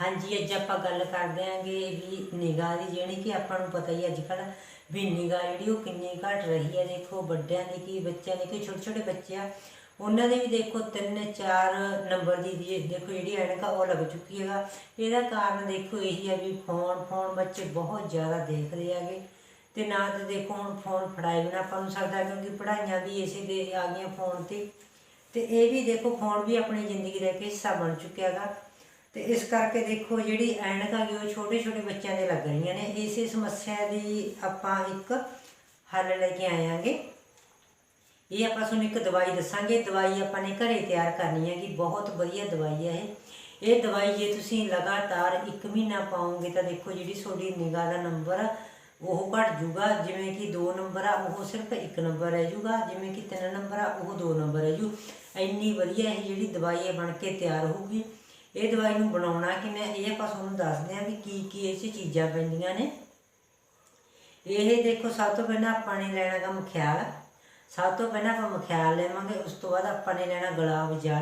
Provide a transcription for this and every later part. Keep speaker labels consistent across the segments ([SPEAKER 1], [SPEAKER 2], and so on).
[SPEAKER 1] ਹਾਂਜੀ, ਅੱਜ ਆਪਾਂ ਗੱਲ ਕਰਦੇ ਆਂਗੇ ਵੀ ਨਿਗਾਹ ਦੀ, ਜਿਹੜੀ ਕਿ ਆਪਾਂ ਨੂੰ ਪਤਾ ਹੀ ਅੱਜ ਕੱਲ ਵੀ ਨਿਗਾਹ ਜਿਹੜੀ ਉਹ ਕਿੰਨੀ ਘਟ ਰਹੀ ਹੈ। ਦੇਖੋ, ਵੱਡਿਆਂ ਦੀ ਕੀ, ਬੱਚਿਆਂ ਦੀ ਕੀ ਛੋਟੇ ਛੋਟੇ ਬੱਚੇ ਆ, ਉਹਨਾਂ ਦੇ ਵੀ ਦੇਖੋ 3 4 ਨੰਬਰ ਦੀ ਦੀ ਦੇਖੋ ਜਿਹੜੀ ਐਨਕ ਉਹ ਲੱਗ ਚੁੱਕੀ ਹੈਗਾ। ਇਹਦਾ ਕਾਰਨ ਦੇਖੋ ਇਹੀ ਹੈ ਵੀ ਫੋਨ ਫੋਨ ਬੱਚੇ ਬਹੁਤ ਜ਼ਿਆਦਾ ਦੇਖਦੇ ਹੈਗੇ। ਤੇ ਨਾ ਤਾਂ ਦੇਖੋ ਹੁਣ ਫੋਨ ਫੜਾਏ ਬਿਨਾ ਆਪਾਂ ਨੂੰ ਸਕਦਾ, ਕਿਉਂਕਿ ਪੜ੍ਹਾਈਆਂ ਵੀ ਇਸੇ ਦੇ ਆ ਗਈਆਂ ਫੋਨ ਤੇ। ਤੇ ਇਹ ਵੀ ਦੇਖੋ, ਫੋਨ ਵੀ ਆਪਣੀ ਜ਼ਿੰਦਗੀ ਦਾ ਇੱਕ ਹਿੱਸਾ ਬਣ ਚੁੱਕਿਆ ਹੈਗਾ। ਤੇ ਇਸ ਕਰਕੇ ਦੇਖੋ ਜਿਹੜੀ ਐਨਕ ਆ ਗਈ ਉਹ ਛੋਟੇ ਛੋਟੇ ਬੱਚਿਆਂ ਦੇ ਲੱਗ ਰਹੀਆਂ ਨੇ। ਇਸੇ ਸਮੱਸਿਆ ਦੀ ਆਪਾਂ ਇੱਕ ਹੱਲ ਲੈ ਕੇ ਆਏਾਂਗੇ ਇਹ ਆਪਾਂ ਤੁਹਾਨੂੰ ਇੱਕ ਦਵਾਈ ਦੱਸਾਂਗੇ। ਦਵਾਈ ਆਪਾਂ ਨੇ ਘਰੇ ਤਿਆਰ ਕਰਨੀ ਹੈਗੀ ਬਹੁਤ ਵਧੀਆ ਦਵਾਈ ਹੈ ਇਹ। ਇਹ ਦਵਾਈ ਜੇ ਤੁਸੀਂ ਲਗਾਤਾਰ 1 ਮਹੀਨਾ ਪਾਓਗੇ ਤਾਂ ਦੇਖੋ ਜਿਹੜੀ ਤੁਹਾਡੀ ਨਿਗਾਹ ਦਾ ਨੰਬਰ ਉਹ ਘਟ ਜੂਗਾ। ਜਿਵੇਂ ਕਿ 2 ਨੰਬਰ ਆ, ਉਹ ਸਿਰਫ 1 ਨੰਬਰ ਰਹਿ ਜੂਗਾ। ਜਿਵੇਂ ਕਿ 3 ਨੰਬਰ ਆ, ਉਹ 2 ਨੰਬਰ ਰਹਿ ਜੂ। ਇੰਨੀ ਵਧੀਆ ਇਹ ਜਿਹੜੀ ਦਵਾਈ ਹੈ ਬਣ ਕੇ ਤਿਆਰ ਹੋਊਗੀ। ਇਹ ਦਵਾਈ ਨੂੰ ਬਣਾਉਣਾ ਕਿਵੇਂ ਇਹ ਆਪਾਂ ਤੁਹਾਨੂੰ ਦੱਸਦੇ ਹਾਂ ਵੀ ਕੀ ਕੀ ਇਹ 'ਚ ਚੀਜ਼ਾਂ ਪੈਂਦੀਆਂ ਨੇ। ਇਹ ਦੇਖੋ, ਸਭ ਤੋਂ ਪਹਿਲਾਂ ਆਪਾਂ ਨੇ ਲੈਣਾ ਗਾ ਮਖਿਆਲ। ਸਭ ਤੋਂ ਪਹਿਲਾਂ ਆਪਾਂ ਮਖਿਆਲ ਲੈਵਾਂਗੇ, ਉਸ ਤੋਂ ਬਾਅਦ ਆਪਾਂ ਨੇ ਲੈਣਾ ਗੁਲਾਬ ਜਲ।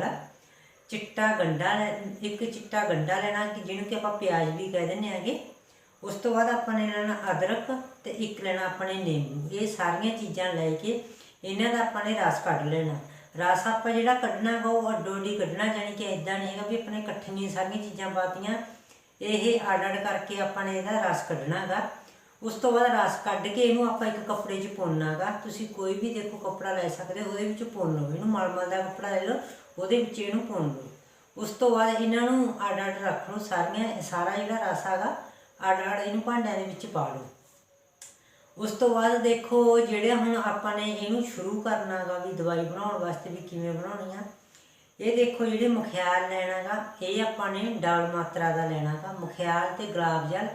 [SPEAKER 1] ਚਿੱਟਾ ਗੰਡਾ ਲੈ- ਇੱਕ ਚਿੱਟਾ ਗੰਡਾ ਲੈਣਾ ਕਿ ਜਿਹਨੂੰ ਕਿ ਆਪਾਂ ਪਿਆਜ਼ ਵੀ ਕਹਿ ਦਿੰਦੇ ਆਗੇ ਉਸ ਤੋਂ ਬਾਅਦ ਆਪਾਂ ਨੇ ਲੈਣਾ ਅਦਰਕ ਤੇ ਇੱਕ ਲੈਣਾ ਆਪਾਂ ਨੇ ਨਿੰਬੂ। ਇਹ ਸਾਰੀਆਂ ਚੀਜ਼ਾਂ ਲੈ ਕੇ ਇਹਨਾਂ ਦਾ ਆਪਾਂ ਨੇ ਰਸ ਕੱਢ ਲੈਣਾ। ਰਸ ਆਪਾਂ ਜਿਹੜਾ ਕੱਢਣਾ ਗਾ ਉਹ ਅੱਡੋ ਅੱਡੀ ਕੱਢਣਾ, ਜਾਣੀ ਕਿ ਇਦਾਂ ਨਹੀਂ ਹੈਗਾ ਵੀ ਆਪਣੇ ਇਕੱਠੀਆਂ ਸਾਰੀਆਂ ਚੀਜ਼ਾਂ ਪਾਤੀਆਂ ਇਹ ਅੱਡ ਅੱਡ ਕਰਕੇ ਆਪਾਂ ਨੇ ਇਹਦਾ ਰਸ ਕੱਢਣਾ ਗਾ। ਉਸ ਤੋਂ ਬਾਅਦ ਰਸ ਕੱਢ ਕੇ ਇਹਨੂੰ ਆਪਾਂ ਇੱਕ ਕੱਪੜੇ 'ਚ ਪਾਉਣਾਗਾ ਤੁਸੀਂ ਕੋਈ ਵੀ ਦੇਖੋ ਕੱਪੜਾ ਲੈ ਸਕਦੇ ਹੋ, ਉਹਦੇ ਵਿੱਚ ਪਾਉਣ ਲਓ, ਇਹਨੂੰ ਮਲਮਲ ਦਾ ਕੱਪੜਾ ਲੈ ਲਓ, ਉਹਦੇ ਵਿੱਚ ਇਹਨੂੰ ਪਾਉਣ ਲਓ। ਉਸ ਤੋਂ ਬਾਅਦ ਇਹਨਾਂ ਨੂੰ ਅੱਡ ਅੱਡ ਰੱਖ ਲਓ, ਸਾਰੀਆਂ, ਸਾਰਾ ਜਿਹੜਾ ਰਸ ਹੈਗਾ, ਅੱਡ ਅੱਡ ਇਹਨੂੰ ਭਾਂਡਿਆਂ ਦੇ ਵਿੱਚ ਪਾ ਲਓ। ਉਸ ਤੋਂ ਬਾਅਦ ਦੇਖੋ ਜਿਹੜੇ ਹੁਣ ਆਪਾਂ ਨੇ ਇਹਨੂੰ ਸ਼ੁਰੂ ਕਰਨਾਗਾ ਵੀ ਦਵਾਈ ਬਣਾਉਣ ਵਾਸਤੇ ਵੀ ਕਿਵੇਂ ਬਣਾਉਣੀ ਆ। ਇਹ ਦੇਖੋ ਜਿਹੜੇ ਮੁਖਿਆਲ ਲੈਣਾਗਾ ਇਹ ਆਪਾਂ ਨੇ ਡਬਲ ਮਾਤਰਾ ਦਾ ਲੈਣਾਗਾ ਮੁਖਿਆਲ ਤੇ ਗੁਲਾਬ ਜਲ,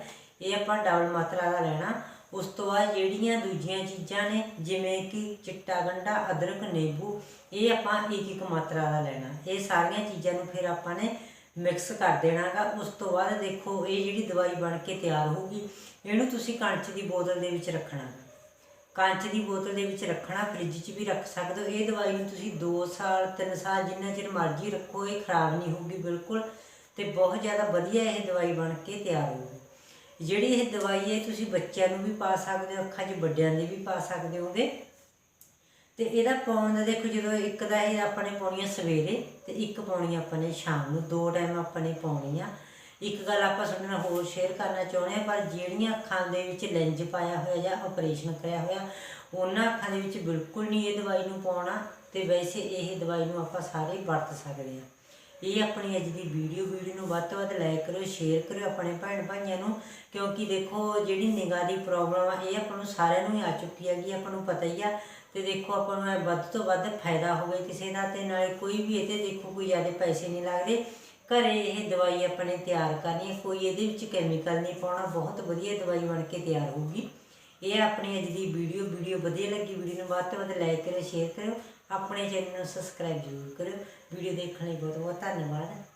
[SPEAKER 1] ਇਹ ਆਪਾਂ ਡਬਲ ਮਾਤਰਾ ਦਾ ਲੈਣਾ। ਉਸ ਤੋਂ ਬਾਅਦ ਜਿਹੜੀਆਂ ਦੂਜੀਆਂ ਚੀਜ਼ਾਂ ਨੇ, ਜਿਵੇਂ ਕਿ ਚਿੱਟਾ ਗੰਢਾ ਅਦਰਕ, ਨਿੰਬੂ, ਇਹ ਆਪਾਂ ਇੱਕ ਇੱਕ ਮਾਤਰਾ ਦਾ ਲੈਣਾ। ਇਹ ਸਾਰੀਆਂ ਚੀਜ਼ਾਂ ਨੂੰ ਫਿਰ ਆਪਾਂ ਨੇ ਮਿਕਸ ਕਰ ਦੇਣਾਗਾ। ਉਸ ਤੋਂ ਬਾਅਦ ਦੇਖੋ, ਇਹ ਜਿਹੜੀ ਦਵਾਈ ਬਣ ਕੇ ਤਿਆਰ ਹੋਊਗੀ, ਇਹਨੂੰ ਤੁਸੀਂ ਕੰਚ ਦੀ ਬੋਤਲ ਦੇ ਵਿੱਚ ਰੱਖਣਾ। ਕੰਚ ਦੀ ਬੋਤਲ ਦੇ ਵਿੱਚ ਰੱਖਣਾ, ਫ੍ਰਿਜ 'ਚ ਵੀ ਰੱਖ ਸਕਦੇ ਹੋ। ਇਹ ਦਵਾਈ ਨੂੰ ਤੁਸੀਂ 2 ਸਾਲ 3 ਸਾਲ ਜਿੰਨਾ ਚਿਰ ਮਰਜ਼ੀ ਰੱਖੋ, ਇਹ ਖਰਾਬ ਨਹੀਂ ਹੋਊਗੀ ਬਿਲਕੁਲ। ਤੇ ਬਹੁਤ ਜ਼ਿਆਦਾ ਵਧੀਆ ਇਹ ਦਵਾਈ ਬਣ ਕੇ ਤਿਆਰ ਹੋਊਗੀ। ਜਿਹੜੀ ਇਹ ਦਵਾਈ ਹੈ, ਤੁਸੀਂ ਬੱਚਿਆਂ ਨੂੰ ਵੀ ਪਾ ਸਕਦੇ ਹੋ, ਅੱਖਾਂ 'ਚ ਵੱਡਿਆਂ ਦੇ ਵੀ ਪਾ ਸਕਦੇ ਹੋਗੇ। ਤੇ ਇਹਦਾ ਪਾਉਣ ਦਾ ਦੇਖੋ ਜਦੋਂ ਇੱਕ ਦਾ ਇਹ ਆਪਾਂ ਨੇ ਪਾਉਣੀ ਆ ਸਵੇਰੇ ਤੇ ਇੱਕ ਪਾਉਣੀ ਆਪਾਂ ਨੇ ਸ਼ਾਮ ਨੂੰ, ਦੋ ਟਾਈਮ ਆਪਾਂ ਨੇ ਪਾਉਣੀ ਆ। ਇੱਕ ਗੱਲ ਆਪਾਂ ਤੁਹਾਡੇ ਨਾਲ ਹੋਰ ਸ਼ੇਅਰ ਕਰਨਾ ਚਾਹੁੰਦੇ ਆ ਪਰ ਜਿਹੜੀਆਂ ਅੱਖਾਂ ਦੇ ਵਿੱਚ ਲੈਂਜ ਪਾਇਆ ਹੋਇਆ ਜਾਂ ਆਪਰੇਸ਼ਨ ਕਰਿਆ ਹੋਇਆ, ਉਹਨਾਂ ਅੱਖਾਂ ਦੇ ਵਿੱਚ ਬਿਲਕੁਲ ਨਹੀਂ ਇਹ ਦਵਾਈ ਨੂੰ ਪਾਉਣਾ ਤੇ ਵੈਸੇ ਇਹ ਦਵਾਈ ਨੂੰ ਆਪਾਂ ਸਾਰੇ ਵਰਤ ਸਕਦੇ ਆ ਇਹ ਆਪਣੀ ਅੱਜ ਦੀ ਵੀਡੀਓ ਵੀਡੀਓ ਨੂੰ ਵੱਧ ਤੋਂ ਵੱਧ ਲਾਈਕ ਕਰਿਓ ਸ਼ੇਅਰ ਕਰਿਓ ਆਪਣੇ ਭੈਣ ਭਾਈਆਂ ਨੂੰ, ਕਿਉਂਕਿ ਦੇਖੋ ਜਿਹੜੀ ਨਿਗਾਹ ਦੀ ਪ੍ਰੋਬਲਮ ਆ, ਇਹ ਆਪਾਂ ਨੂੰ ਸਾਰਿਆਂ ਨੂੰ ਹੀ ਆ ਚੁੱਕੀ ਹੈਗੀ, ਆਪਾਂ ਨੂੰ ਪਤਾ ਹੀ ਆ ਤੇ ਦੇਖੋ ਆਪਾਂ ਨੂੰ ਇਹ ਵੱਧ ਤੋਂ ਵੱਧ ਫਾਇਦਾ ਹੋਵੇ ਕਿਸੇ ਦਾ ਤੇ ਨਾਲੇ ਕੋਈ ਵੀ ਇਹਦੇ ਦੇਖੋ ਕੋਈ ਜ਼ਿਆਦਾ ਪੈਸੇ ਨਹੀਂ ਲੱਗਦੇ। ਘਰੇ ਇਹ ਦਵਾਈ ਆਪਣੇ ਤਿਆਰ ਕਰਨੀ ਹੈ, ਕੋਈ ਇਹਦੇ ਵਿੱਚ ਕੈਮੀਕਲ ਨਹੀਂ ਪਾਉਣਾ, ਬਹੁਤ ਵਧੀਆ ਦਵਾਈ ਬਣ ਕੇ ਤਿਆਰ ਹੋਊਗੀ। ਇਹ ਆਪਣੀ ਅੱਜ ਦੀ ਵੀਡੀਓ ਵੀਡੀਓ ਵਧੀਆ ਲੱਗੀ, ਵੀਡੀਓ ਨੂੰ ਵੱਧ ਤੋਂ ਵੱਧ ਲਾਈਕ ਕਰਿਓ ਸ਼ੇਅਰ ਕਰਿਓ, ਆਪਣੇ ਚੈਨਲ ਨੂੰ ਸਬਸਕ੍ਰਾਈਬ ਜ਼ਰੂਰ ਕਰਿਓ। ਵੀਡੀਓ ਦੇਖਣ ਲਈ ਬਹੁਤ ਬਹੁਤ ਧੰਨਵਾਦ।